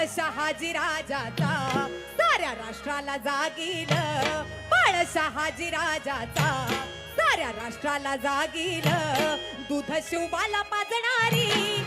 बाळशहाजी राजाचा साऱ्या राष्ट्राला जागील. बाळशहाजी राजाचा साऱ्या राष्ट्राला जागील. दूध शिवबाला पाजणारी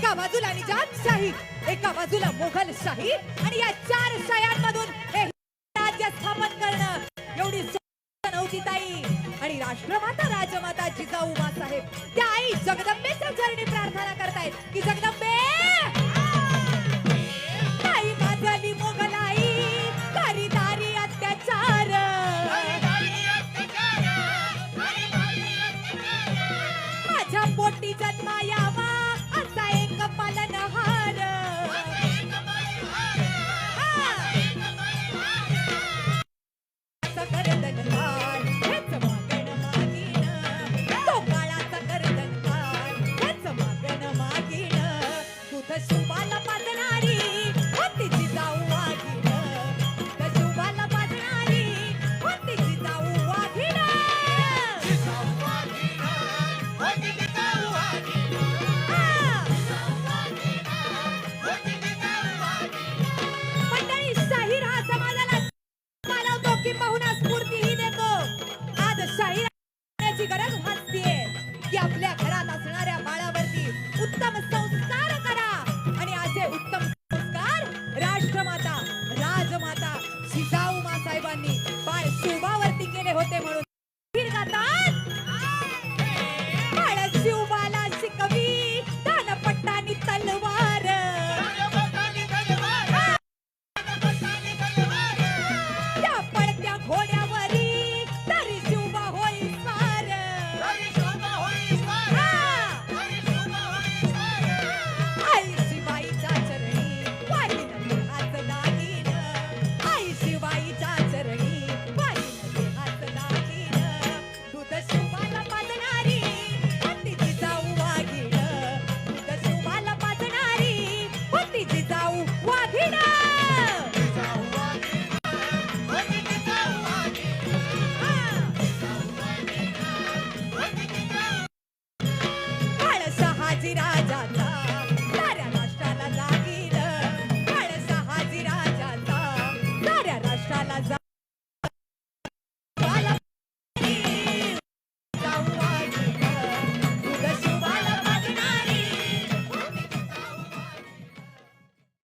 एका बाजूला निजामशाही एका बाजूला मोघलशाही आणि या चार शायांमधून हे राज्य स्थापन करणं एवढी नव्हती ताई. आणि राष्ट्रमाता राजमाता जिजाऊ मासाहेब त्या आई जगदंबेच्या चरणी प्रार्थना करतायत. की जगदंबे! की पाहुणा स्फूर्तीही देतो. आज शाही गरज भासतीये. की आपल्या घरात असणाऱ्या बाळावरती उत्तम संस्कार करा. आणि असे उत्तम संस्कार राष्ट्रमाता राजमाता शिजाऊ मासाहेबांनी बाळ शोभावरती केले होते म्हणून.